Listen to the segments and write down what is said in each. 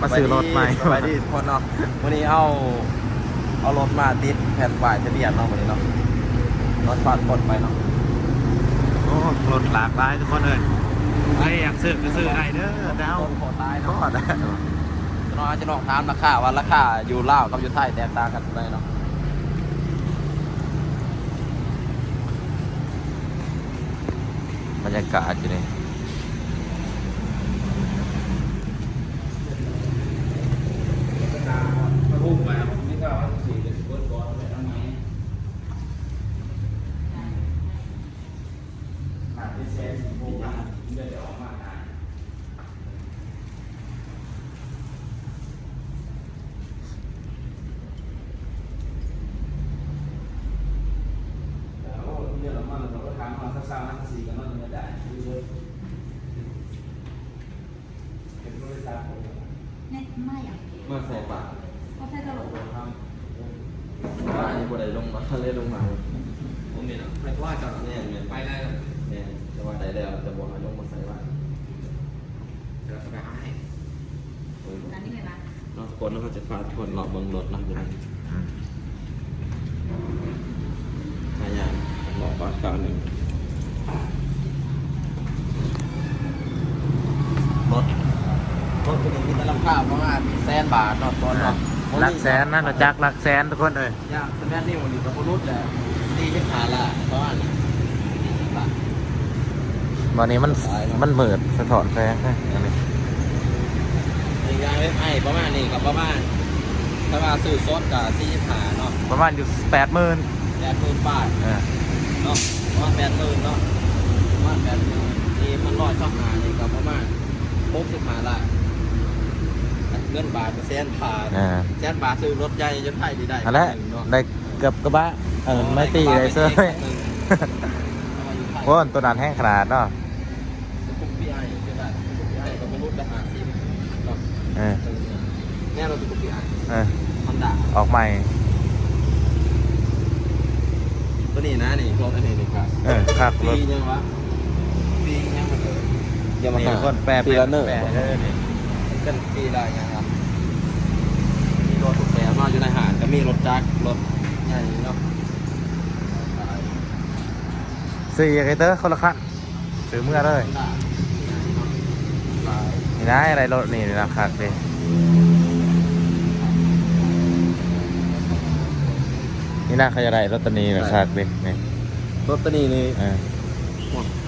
มาซื้อรถใหม่สบายดีทุกคนเนาะวันนี้เอาเอารถมาติดแผ่นป้ายทะเบียนเนาะวันนี้เนาะรถฟาดคนไปเนาะโอ้รถหลากหลายทุกคนเลยใครอยากซื้อก็ซื้อได้เด้อดาวคนโคตรตายก็เนาะได้จะน้องจะลองถามราคาว่าราคาอยู่ลาวกับอยู่ไทยแตกต่างกันเท่าไหร่เนาะบรรยากาศอยู่นี่ เนี่ยไม่อะ เมื่อใส่ปาก เขาใช้ตลก ว่าอันนี้ บ่ได้ลงมาเลยลงมาผมมีนะไม่ว่าจะเนี่ยเนี่ยไปได้เนี่ยจะว่าได้แล้วจะบอกให้ลงมาใส่ว่าเดี๋ยวจะไปให้อันนี้เลยนะเนาะคนเขาจะฟาดคนหลอกเบิ่งรถนะอยู่นี่ทายางหลอกฟาดคราวหนึ่งรถรถตัวนี้มีแต่ราคาประมาณแสนบาทเนาะตอนเนาะ หลักแสนนะเราจักหลักแสนทุกคนเลยยากสแมนนี่วันนี้ก็บ่รู้แหละตีที่ขาละประมาณนี้สี่สิบบาทวันนี้มันมันเหมือดสะท้อนแสงนะอันนี้นี่ยางเว็บไอประมาณนี้กับประมาณถ้าว่าซื้อซดกับสี่สิบห้าเนาะประมาณอยู่แปดหมื่นแปดหมื่นบาทเออเนาะประมาณแปดหมื่นเนาะประมาณแปดหมื่นนี่มันร้อยช่องหานี่กับประมาณหกสิบห้าละ เงินบาทกับแสนบาทอ่า แสนบาทซื้อรถใหญ่จะไทยดีได้อันนั้นเนาะได้เกือบกระบะเออไม่ตีเลยเซ้ยโอ้นตัวนั้นแห้งขนาดเนาะสกุปปี้ไอก็ได้สกุปปี้ไอก็เป็นรุ่นละห้าสิบเนาะเออแน่เราสกุปปี้ไอเออฮอนด้าออกใหม่ ตัวนี้นะนี่รถอันนี้นี่ครับเออครับปีรถยังวะปียังมันเลยยังมานี่ทุกคนแปลปีละเนอร์แปลเด้อนี่ เป็นปีละยังครับมีรถถูกแปลมาอยู่ในหาดก็มีรถจักรรถใหญ่เนาะสี่ไอเตอร์คนละคันซื้อเมื่อเลยนี่นะอะไรรถนี่ราคาดินี่น่าเขาจะได้รถตัวนี้ราคาดินี่รถตัวนี้นี่ออ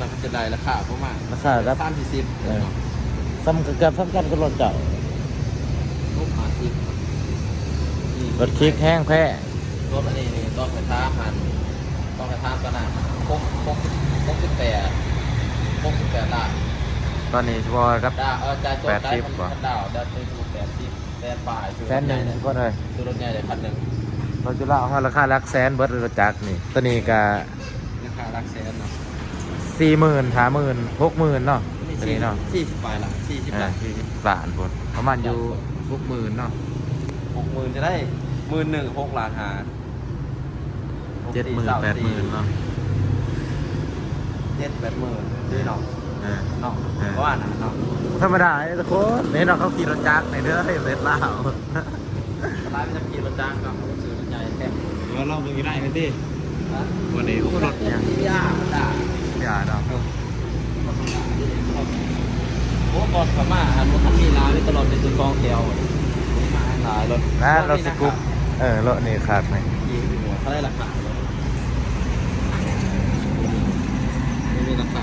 ราคาจะได้ราคาประมาณราคาครับสามสี่สิบ ซ้ำกับเกือบซ้ำกันกับรถเก่าลูกหาสิบรถคลิกแห้งแพ้รถอันนี้นี่ต้องไปท้าหันต้องไปท้ากันนะหกหกหกสิบแปดหกสิบแปดล้านตอนนี้เฉพาะครับดาวเออจ่ายสดแปดได้สิบพันว่ะพันดาวได้เป็นแปดสิบแสนปลายซื้อแสนหนึ่งรถใญ่ทุกคนเลยซื้อรถใหญ่เลยพันหนึ่งรถจุฬาเขาราคาหลักแสนเบิร์ดรถจักรนี่ตัวนี้ก็ราคารักแสนเนาะสี่หมื่นห้าหมื่นหกหมื่นเนาะ ตัวนี้เนาะสี่สิบปลายละสี่สิบอ่าบาทสี่สิบล้านพนประมาณอยู่หกหมื่นเนาะ หกหมื่นจะได้หมื่นหนึ่งหกล้านหาเจ็ดหมื่นแปดหมื่นเนาะเจ็ดแปดหมื่นด้วยเนาะเออ เนาะเออ เพราะว่านะเนาะธรรมดาไอ้ทุกคนนี่เราเขาขี่รถจักรในเด้อให้เสร็จแล้ว ร้านมันจะขี่รถจ้างก็ซื้อรถใหญ่แค่เราลองดูได้ไหมดินะวันนี้รถเนี่ยที่ยามันด่า อย่าเนาะโอ้ก่ อนเขามาอันว่าท่านมีร้านนี่ตลอดเป็นตัวกองแถวมาหลายรถนะรถสกุปเออรถนี่ขาดไหมยิงหัวเขาได้ราคาเลยไม่มีราคา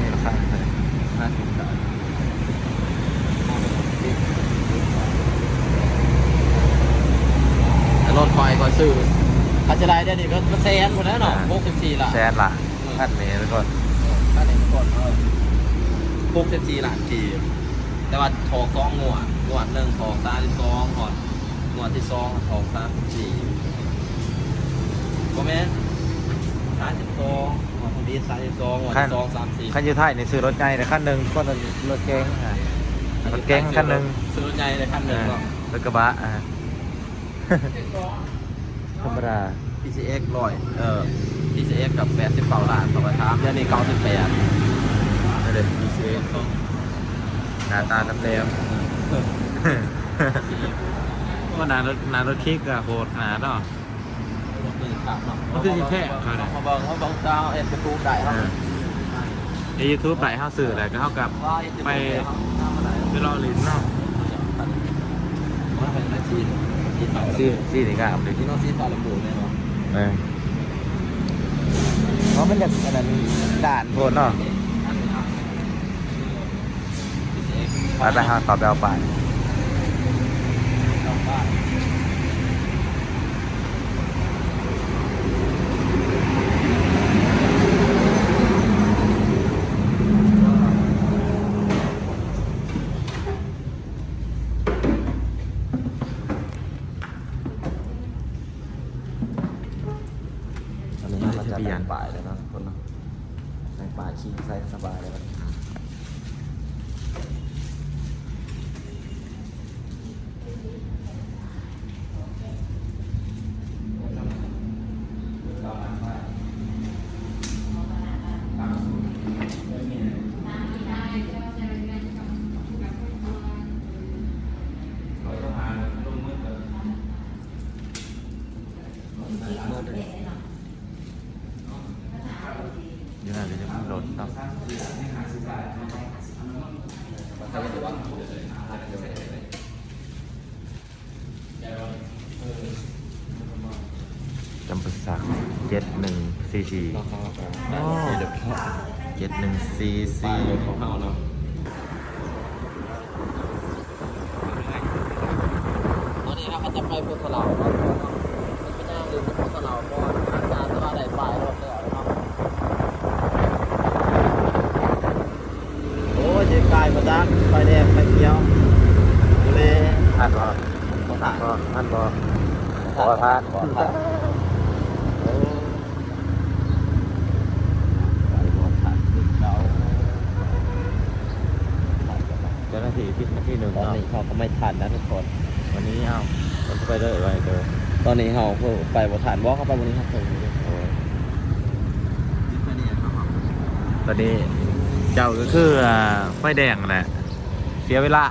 นี่ราคาไหมห้าสิบบาทแต่รถคอยก็ซื้อถ้าจะได้เดี๋ยวนี้ก็แสนหมดแล้วเนาะหกสิบสี่ล้านแสนละขั้นนี้ทุกคนถ้าไหนก่อนเออ หกสิบสี่ล้านกีบแต่ว่าทองสองงวดงวดหนึ่งทองสามสิบสองก่อนงวดที่สองทองสามสิบสี่โมเมนสามสิบสองงวดที่สามสิบสองงวดที่สองสามสี่ขั้นยูไทยนี่ซื้อรถใหญ่ในขั้นหนึ่งก็รถเก๋งอะรถเก๋งขั้นหนึ่งซื้อรถใหญ่เลยคันหนึ่งก็รถกระบะอะธรรมดา PCX ร้อยเออ PCX กับแปดสิบเก้าล้านต่อไปทามเดี๋ยวนี้เก้าสิบแปด ไม่ได้ PCX หน้าตาเต็มว่านารถนารถคิกอะโหดขนาดเนาะหนึ่งครับเนาะ มันคือสิแค่เขาเนี่ยมาเบิ่งเขาเบิ่งเจ้าเอ็นประตูได้ครับในยูทูบไปเข้าสื่ออะไรก็เข้ากับไปไปรอลิ้นเนาะมันเป็นอาชีพที่เต่าซีซีนี่ก็เอาดิที่น้องซีต่อลำบูเนี่ยเนาะเออเพราะมันจะอันนั้นด่านโหดเนาะ ไปไปหาต่อไปเอาไปอันนี้มันจะเป็นป่ายเลยนะคนเนาะใส่ป่าขี้ใส่สบายเลยนั่นเลยจะมีรถเนาะ จำปาสักเจ็ดหนึ่งสี่สี่เจ็ดหนึ่งสี่ป่าสี่ยของเขาเนาะตอนนี้เราก็จะไปพุทธลาวเนาะมันเป็นย่างลืมพุทธลาวก่อนอาจารย์จะมาได้ป่ายรถเลยเนาะโอ้ยเจ๊กายมาจ้าไฟแดงไฟเขียวดูเลย ท่านบอ ขอถ่าย ก็ท่านบอขอท่าน ขอถ่ายโอ้ไปขอถ่ายเรา เจ้าหน้าที่ที่ที่หนึ่งตอนเนาะนี้เขาก็ไม่ทันนะทุกคน วันนี้เอามันไปเลยไปเลยตอนนี้เขาเพิ่งไปบ่ทันบอกเขาไปวันนี้ครับเพิ่งนี้โอ้ยตอนนี้เจ้าก็คืออ่าไฟแดงแหละ เสียเวลา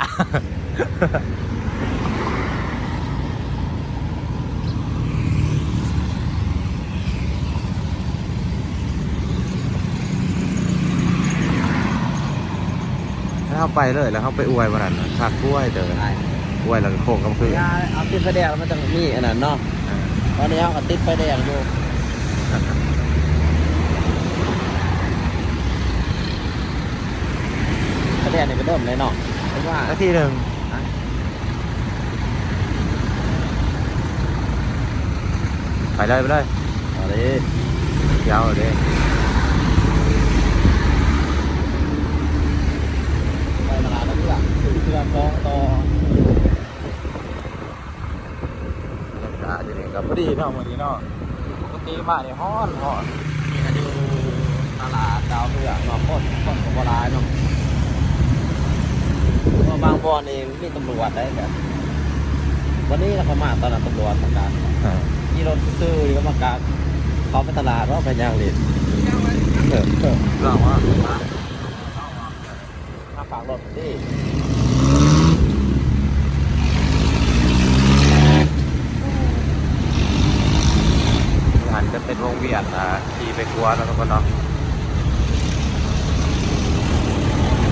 เขาไปเลยแล้วเขาไปอวยวันนั้นน่ะผักกล้วยเด้ออวยแล้วก็โค้งกับคือยาเอาติดไฟแดงแล้วมันจะมีอันนั้นเนาะอ่าตอนนี้เขาก็ติดไฟแดงอยู่ไฟแดงนี่ก็เริ่มเลยเนาะเพราะว่านาทีหนึ่งไปเลยไปเลยเอาเลยยาวเลย ไปตลาดแล้ว เพื่อนซื้อเครื่องกองต่อกาอยู่นี่กับพอดีเนาะวันนี้เนาะปกติมาเนี่ยฮ้อนฮ้อนนี่ก็อยู่ตลาดดาวเรืองเนาะคนคนสมบูรายเนาะเพราบางบ่อนเองมีตำรวจได้แบบวันนี้เราก็มาตอนนั้นตำรวจทำการนี่รถซื้อๆนี่ก็มากางเขาไปตลาดว่าไปย่างเล่นเออเออลองว่ามาฝากรถที่ จะเป็นวงเวียนอะขี่ไปกลัวแล้วก็เนาะ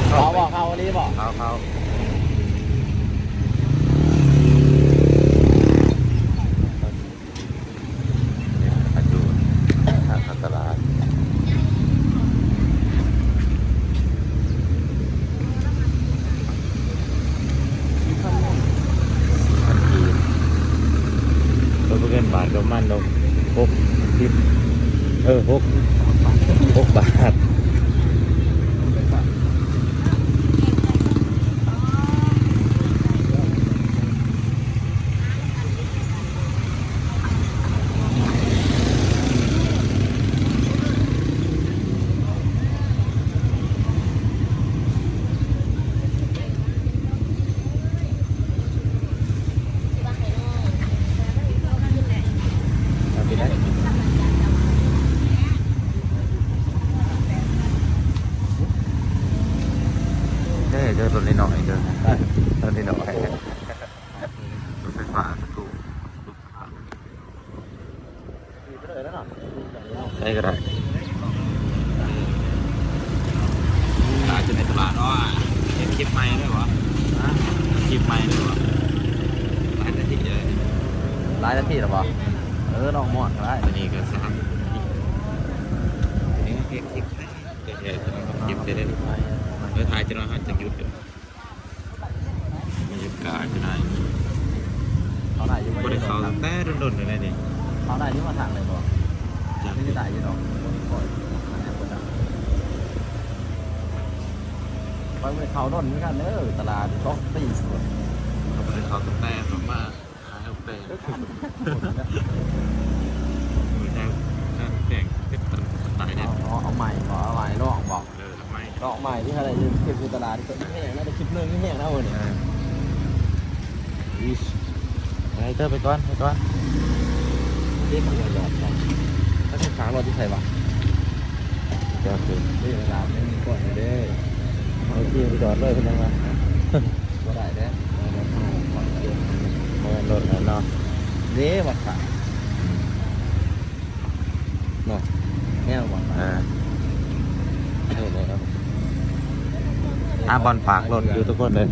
เขาบอกเขาวันนี้บอกเขาเขาเนี่ยอันดูทางเข้าตลาดทันทีรถเงินบาทก็มันลง หกสิบเออหกหกบาท ใก็ได้ตาจะในตลาดเนาะเห็นคลิปใหม่ด้วยวะคลิปใหม่ด้วยวะหลายนาทีเลยหลายนาทีหรอปะเออน้องมอนได้นี่ก็สามเอ๊ะคลิปใหม่เดี๋ยะลองคลิปจะได้เดี๋ยวถ่ายจะลองจะหยุดกันบรรยากาศจะได้เขาได้ยังไม่ได้เขาแต่โดนๆเลยนี่เขาได้ที่มาทางเลยบ่ จากไม่ได้ยุ่หรอกคอยไปไปเขาด้นเหมือนกันเด้อตลาดก็ตีคนเขาบริเขาตั้งแต่ผมมาขายเอาแป้งมือแดงนั่นแดงเต็มตันตายเนี่ยเอาใหม่บอเอาใหม่ลอกบอกเออทำไมลอกใหม่ที่อะไรยืนคลิปอยู่ตลาดก็ไม่แห้งนะแต่คลิปเรื่องไม่แห้งนะวันนี้อออิชไงเตอร์ไปก่อนไปก่อนเรียกมันหลอดก่อนถ้า เป็นขางรถที่ใส่บ่เดี๋ยวคือนี่เวลาไม่มีก่อนเด้เอาที่ไปจอดเลยเป็นยังไงก็ได้เด้เราเข้าก่อนเดี๋ยวเมื่อรถแล้วเนาะเด้วัดขางเนาะแง่วัดอ่าเออเลยครับอาบอลฝากรถอยู่ทุกคนเลย